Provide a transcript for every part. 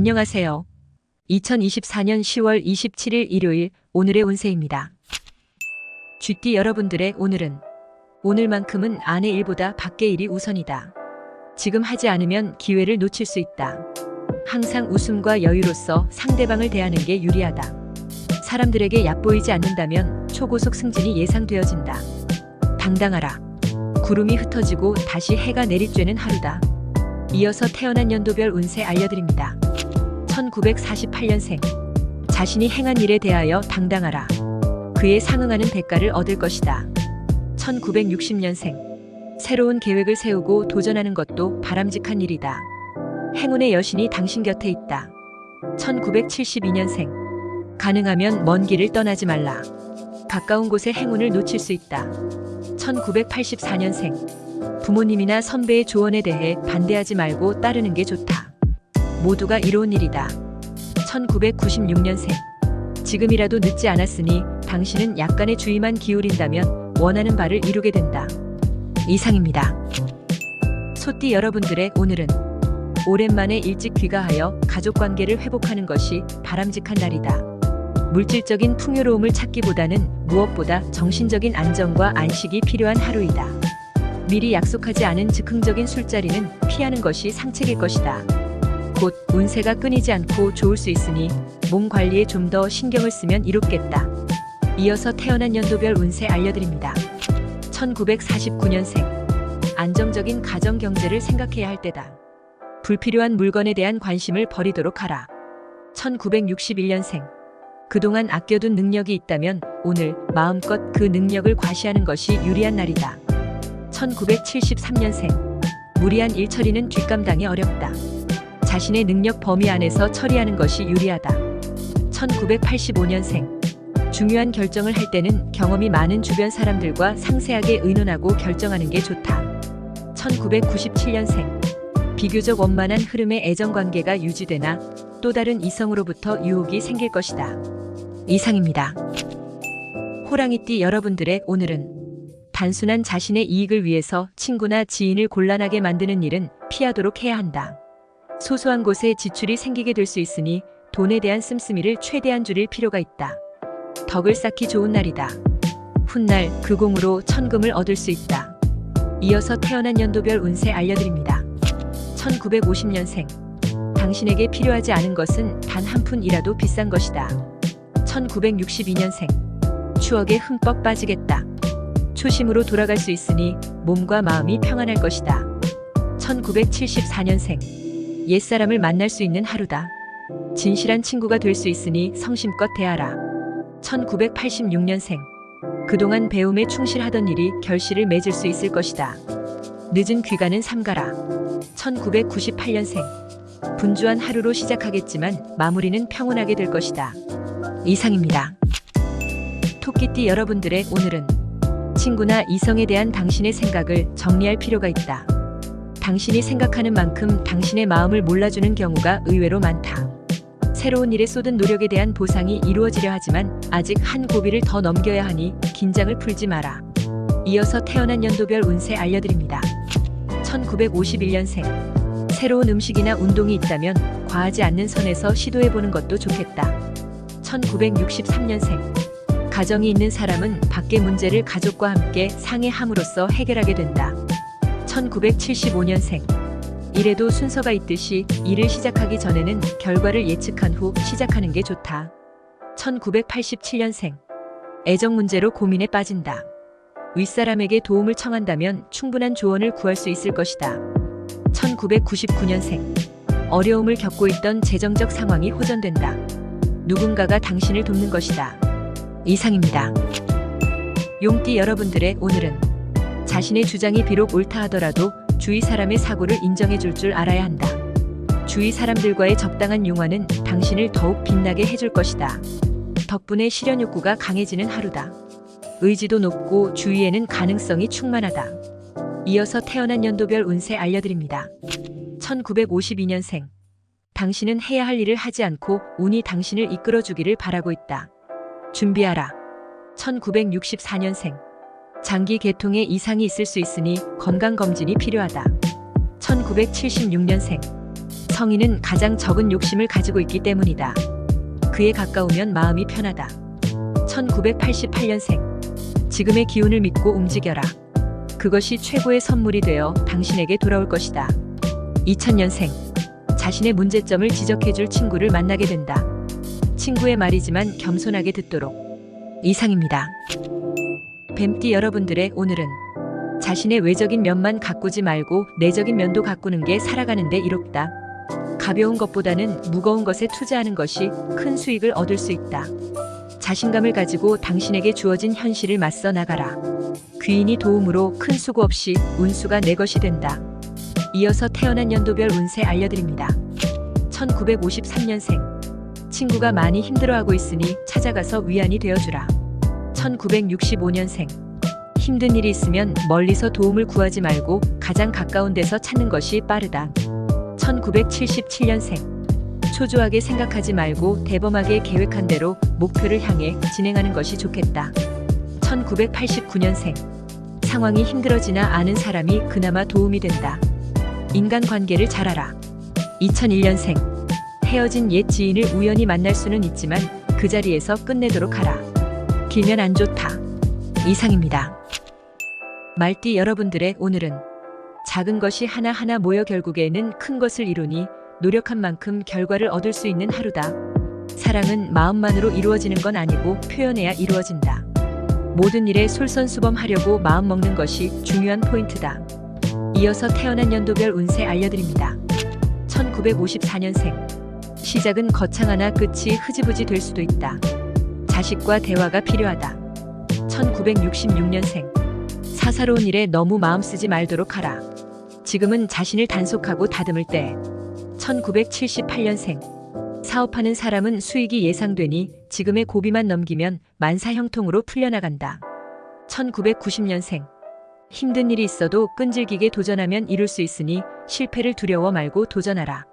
안녕하세요. 2024년 10월 27일 일요일 오늘의 운세입니다. 쥐띠 여러분들의 오늘은 오늘만큼은 안의 일보다 밖의 일이 우선이다. 지금 하지 않으면 기회를 놓칠 수 있다. 항상 웃음과 여유로서 상대방을 대하는 게 유리하다. 사람들에게 얕보이지 않는다면 초고속 승진이 예상되어진다. 당당하라. 구름이 흩어지고 다시 해가 내리쬐는 하루다. 이어서 태어난 연도별 운세 알려드립니다. 1948년생. 자신이 행한 일에 대하여 당당하라. 그에 상응하는 대가를 얻을 것이다. 1960년생. 새로운 계획을 세우고 도전하는 것도 바람직한 일이다. 행운의 여신이 당신 곁에 있다. 1972년생. 가능하면 먼 길을 떠나지 말라. 가까운 곳에 행운을 놓칠 수 있다. 1984년생. 부모님이나 선배의 조언에 대해 반대하지 말고 따르는 게 좋다. 모두가 이로운 일이다. 1996년생. 지금이라도 늦지 않았으니 당신은 약간의 주의만 기울인다면 원하는 바를 이루게 된다. 이상입니다. 소띠 여러분들의 오늘은 오랜만에 일찍 귀가하여 가족 관계를 회복하는 것이 바람직한 날이다. 물질적인 풍요로움을 찾기보다는 무엇보다 정신적인 안정과 안식이 필요한 하루이다. 미리 약속하지 않은 즉흥적인 술자리는 피하는 것이 상책일 것이다. 곧 운세가 끊이지 않고 좋을 수 있으니 몸 관리에 좀 더 신경을 쓰면 이롭겠다. 이어서 태어난 연도별 운세 알려드립니다. 1949년생. 안정적인 가정 경제를 생각해야 할 때다. 불필요한 물건에 대한 관심을 버리도록 하라. 1961년생. 그동안 아껴둔 능력이 있다면 오늘 마음껏 그 능력을 과시하는 것이 유리한 날이다. 1973년생. 무리한 일 처리는 뒷감당이 어렵다. 자신의 능력 범위 안에서 처리하는 것이 유리하다. 1985년생. 중요한 결정을 할 때는 경험이 많은 주변 사람들과 상세하게 의논하고 결정하는 게 좋다. 1997년생. 비교적 원만한 흐름의 애정 관계가 유지되나 또 다른 이성으로부터 유혹이 생길 것이다. 이상입니다. 호랑이띠 여러분들의 오늘은 단순한 자신의 이익을 위해서 친구나 지인을 곤란하게 만드는 일은 피하도록 해야 한다. 소소한 곳에 지출이 생기게 될 수 있으니 돈에 대한 씀씀이를 최대한 줄일 필요가 있다. 덕을 쌓기 좋은 날이다. 훗날 그 공으로 천금을 얻을 수 있다. 이어서 태어난 연도별 운세 알려드립니다. 1950년생. 당신에게 필요하지 않은 것은 단 한 푼이라도 비싼 것이다. 1962년생. 추억에 흠뻑 빠지겠다. 초심으로 돌아갈 수 있으니 몸과 마음이 평안할 것이다. 1974년생. 옛사람을 만날 수 있는 하루다. 진실한 친구가 될 수 있으니 성심껏 대하라. 1986년생. 그동안 배움에 충실하던 일이 결실을 맺을 수 있을 것이다. 늦은 귀가는 삼가라. 1998년생. 분주한 하루로 시작하겠지만 마무리는 평온하게 될 것이다. 이상입니다. 토끼띠 여러분들의 오늘은 친구나 이성에 대한 당신의 생각을 정리할 필요가 있다. 당신이 생각하는 만큼 당신의 마음을 몰라주는 경우가 의외로 많다. 새로운 일에 쏟은 노력에 대한 보상이 이루어지려 하지만 아직 한 고비를 더 넘겨야 하니 긴장을 풀지 마라. 이어서 태어난 연도별 운세 알려드립니다. 1951년생. 새로운 음식이나 운동이 있다면 과하지 않는 선에서 시도해보는 것도 좋겠다. 1963년생. 가정이 있는 사람은 밖의 문제를 가족과 함께 상의함으로써 해결하게 된다. 1975년생. 일에도 순서가 있듯이 일을 시작하기 전에는 결과를 예측한 후 시작하는 게 좋다. 1987년생. 애정 문제로 고민에 빠진다. 윗사람에게 도움을 청한다면 충분한 조언을 구할 수 있을 것이다. 1999년생. 어려움을 겪고 있던 재정적 상황이 호전된다. 누군가가 당신을 돕는 것이다. 이상입니다. 용띠 여러분들의 오늘은 자신의 주장이 비록 옳다 하더라도 주위 사람의 사고를 인정해 줄 줄 알아야 한다. 주위 사람들과의 적당한 융화는 당신을 더욱 빛나게 해줄 것이다. 덕분에 실현 욕구가 강해지는 하루다. 의지도 높고 주위에는 가능성이 충만하다. 이어서 태어난 연도별 운세 알려드립니다. 1952년생. 당신은 해야 할 일을 하지 않고 운이 당신을 이끌어 주기를 바라고 있다. 준비하라. 1964년생. 장기 계통에 이상이 있을 수 있으니 건강검진이 필요하다. 1976년생. 성인은 가장 적은 욕심을 가지고 있기 때문이다. 그에 가까우면 마음이 편하다. 1988년생. 지금의 기운을 믿고 움직여라. 그것이 최고의 선물이 되어 당신에게 돌아올 것이다. 2000년생. 자신의 문제점을 지적해줄 친구를 만나게 된다. 친구의 말이지만 겸손하게 듣도록. 이상입니다. 뱀띠 여러분들의 오늘은 자신의 외적인 면만 가꾸지 말고 내적인 면도 가꾸는 게 살아가는데 이롭다. 가벼운 것보다는 무거운 것에 투자하는 것이 큰 수익을 얻을 수 있다. 자신감을 가지고 당신에게 주어진 현실을 맞서 나가라. 귀인이 도움으로 큰 수고 없이 운수가 내 것이 된다. 이어서 태어난 연도별 운세 알려드립니다. 1953년생. 친구가 많이 힘들어하고 있으니 찾아가서 위안이 되어주라. 1965년생. 힘든 일이 있으면 멀리서 도움을 구하지 말고 가장 가까운 데서 찾는 것이 빠르다. 1977년생. 초조하게 생각하지 말고 대범하게 계획한 대로 목표를 향해 진행하는 것이 좋겠다. 1989년생. 상황이 힘들어지나 아는 사람이 그나마 도움이 된다. 인간관계를 잘 알아. 2001년생. 헤어진 옛 지인을 우연히 만날 수는 있지만 그 자리에서 끝내도록 하라. 길면 안 좋다. 이상입니다. 말띠 여러분들의 오늘은 작은 것이 하나하나 모여 결국에는 큰 것을 이루니 노력한 만큼 결과를 얻을 수 있는 하루다. 사랑은 마음만으로 이루어지는 건 아니고 표현해야 이루어진다. 모든 일에 솔선수범하려고 마음 먹는 것이 중요한 포인트다. 이어서 태어난 연도별 운세 알려드립니다. 1954년생. 시작은 거창하나 끝이 흐지부지 될 수도 있다. 자식과 대화가 필요하다. 1966년생. 사사로운 일에 너무 마음 쓰지 말도록 하라. 지금은 자신을 단속하고 다듬을 때. 1978년생. 사업하는 사람은 수익이 예상되니 지금의 고비만 넘기면 만사 형통으로 풀려나간다. 1990년생. 힘든 일이 있어도 끈질기게 도전하면 이룰 수 있으니 실패를 두려워 말고 도전하라.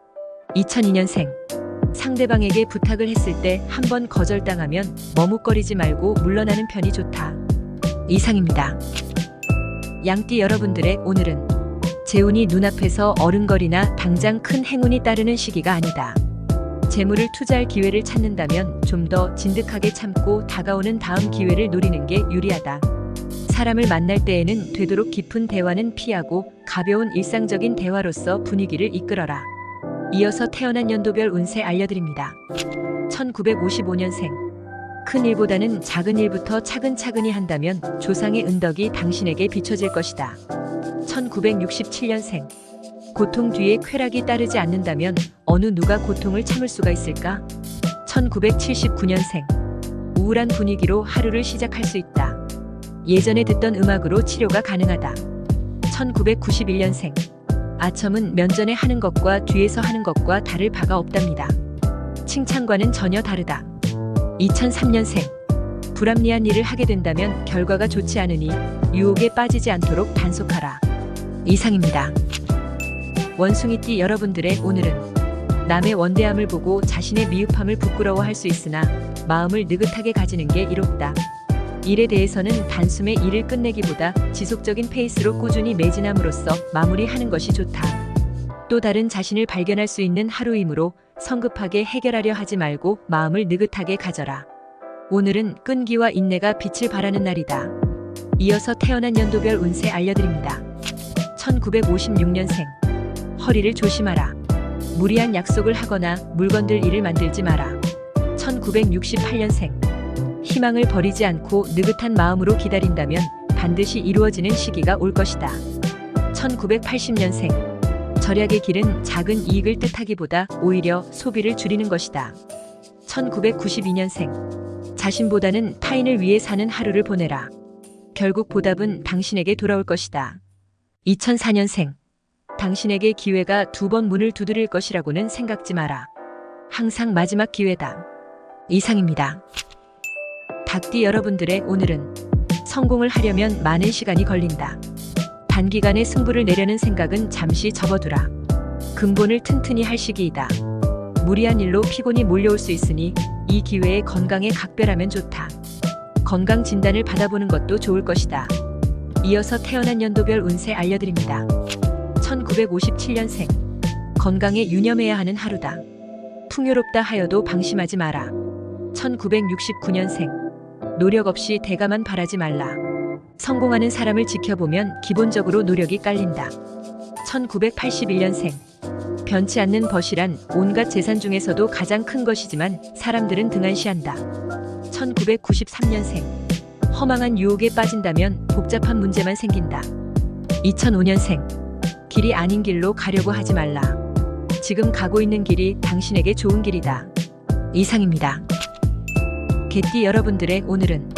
2002년생. 상대방에게 부탁을 했을 때 한번 거절당하면 머뭇거리지 말고 물러나는 편이 좋다. 이상입니다. 양띠 여러분들의 오늘은 재운이 눈앞에서 어른거리나 당장 큰 행운이 따르는 시기가 아니다. 재물을 투자할 기회를 찾는다면 좀 더 진득하게 참고 다가오는 다음 기회를 노리는 게 유리하다. 사람을 만날 때에는 되도록 깊은 대화는 피하고 가벼운 일상적인 대화로서 분위기를 이끌어라. 이어서 태어난 연도별 운세 알려드립니다. 1955년생. 큰 일보다는 작은 일부터 차근차근히 한다면 조상의 은덕이 당신에게 비춰질 것이다. 1967년생. 고통 뒤에 쾌락이 따르지 않는다면 어느 누가 고통을 참을 수가 있을까? 1979년생. 우울한 분위기로 하루를 시작할 수 있다. 예전에 듣던 음악으로 치료가 가능하다. 1991년생. 아첨은 면전에 하는 것과 뒤에서 하는 것과 다를 바가 없답니다. 칭찬과는 전혀 다르다. 2003년생. 불합리한 일을 하게 된다면 결과가 좋지 않으니 유혹에 빠지지 않도록 단속하라. 이상입니다. 원숭이띠 여러분들의 오늘은 남의 원대함을 보고 자신의 미흡함을 부끄러워할 수 있으나 마음을 느긋하게 가지는 게 이롭다. 일에 대해서는 단숨에 일을 끝내기보다 지속적인 페이스로 꾸준히 매진함으로써 마무리하는 것이 좋다. 또 다른 자신을 발견할 수 있는 하루이므로 성급하게 해결하려 하지 말고 마음을 느긋하게 가져라. 오늘은 끈기와 인내가 빛을 발하는 날이다. 이어서 태어난 연도별 운세 알려드립니다. 1956년생. 허리를 조심하라. 무리한 약속을 하거나 물건들 일을 만들지 마라. 1968년생. 희망을 버리지 않고 느긋한 마음으로 기다린다면 반드시 이루어지는 시기가 올 것이다. 1980년생. 절약의 길은 작은 이익을 뜻하기보다 오히려 소비를 줄이는 것이다. 1992년생. 자신보다는 타인을 위해 사는 하루를 보내라. 결국 보답은 당신에게 돌아올 것이다. 2004년생. 당신에게 기회가 두 번 문을 두드릴 것이라고는 생각지 마라. 항상 마지막 기회다. 이상입니다. 닭띠 여러분들의 오늘은 성공을 하려면 많은 시간이 걸린다. 단기간에 승부를 내려는 생각은 잠시 접어두라. 근본을 튼튼히 할 시기이다. 무리한 일로 피곤이 몰려올 수 있으니 이 기회에 건강에 각별하면 좋다. 건강 진단을 받아보는 것도 좋을 것이다. 이어서 태어난 연도별 운세 알려드립니다. 1957년생. 건강에 유념해야 하는 하루다. 풍요롭다 하여도 방심하지 마라. 1969년생. 노력 없이 대가만 바라지 말라. 성공하는 사람을 지켜보면 기본적으로 노력이 깔린다. 1981년생. 변치 않는 벗이란 온갖 재산 중에서도 가장 큰 것이지만 사람들은 등한시한다. 1993년생. 허망한 유혹에 빠진다면 복잡한 문제만 생긴다. 2005년생. 길이 아닌 길로 가려고 하지 말라. 지금 가고 있는 길이 당신에게 좋은 길이다. 이상입니다. 개띠 여러분들의 오늘은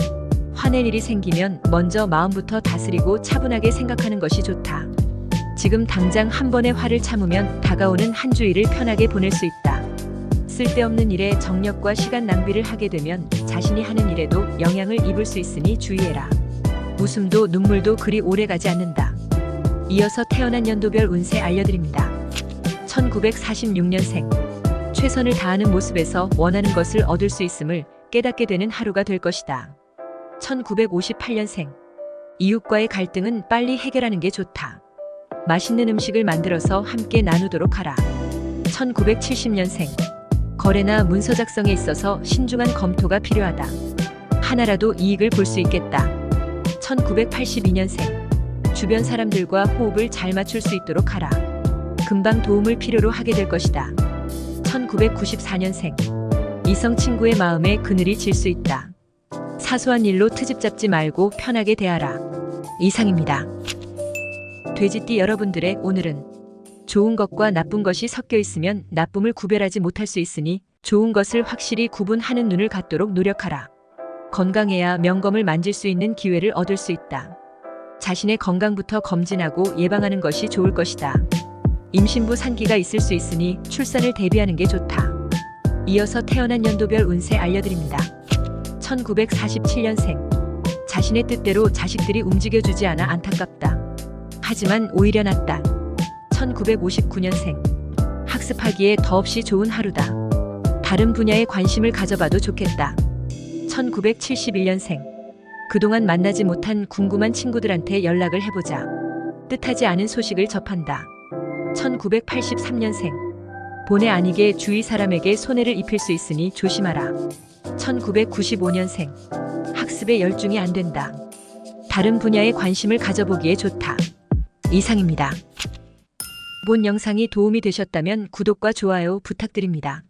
화낼 일이 생기면 먼저 마음부터 다스리고 차분하게 생각하는 것이 좋다. 지금 당장 한 번의 화를 참으면 다가오는 한 주일을 편하게 보낼 수 있다. 쓸데없는 일에 정력과 시간 낭비를 하게 되면 자신이 하는 일에도 영향을 입을 수 있으니 주의해라. 웃음도 눈물도 그리 오래 가지 않는다. 이어서 태어난 연도별 운세 알려드립니다. 1946년생. 최선을 다하는 모습에서 원하는 것을 얻을 수 있음을 깨닫게 되는 하루가 될 것이다. 1958년생. 이웃과의 갈등은 빨리 해결하는 게 좋다. 맛있는 음식을 만들어서 함께 나누도록 하라. 1970년생. 거래나 문서 작성에 있어서 신중한 검토가 필요하다. 하나라도 이익을 볼 수 있겠다. 1982년생. 주변 사람들과 호흡을 잘 맞출 수 있도록 하라. 금방 도움을 필요로 하게 될 것이다. 1994년생. 이성 친구의 마음에 그늘이 질 수 있다. 사소한 일로 트집 잡지 말고 편하게 대하라. 이상입니다. 돼지띠 여러분들의 오늘은 좋은 것과 나쁜 것이 섞여 있으면 나쁨을 구별하지 못할 수 있으니 좋은 것을 확실히 구분하는 눈을 갖도록 노력하라. 건강해야 명검을 만질 수 있는 기회를 얻을 수 있다. 자신의 건강부터 검진하고 예방하는 것이 좋을 것이다. 임신부 산기가 있을 수 있으니 출산을 대비하는 게 좋다. 이어서 태어난 연도별 운세 알려드립니다. 1947년생. 자신의 뜻대로 자식들이 움직여주지 않아 안타깝다. 하지만 오히려 낫다. 1959년생. 학습하기에 더없이 좋은 하루다. 다른 분야에 관심을 가져봐도 좋겠다. 1971년생. 그동안 만나지 못한 궁금한 친구들한테 연락을 해보자. 뜻하지 않은 소식을 접한다. 1983년생. 본의 아니게 주위 사람에게 손해를 입힐 수 있으니 조심하라. 1995년생. 학습에 열중이 안 된다. 다른 분야에 관심을 가져보기에 좋다. 이상입니다. 본 영상이 도움이 되셨다면 구독과 좋아요 부탁드립니다.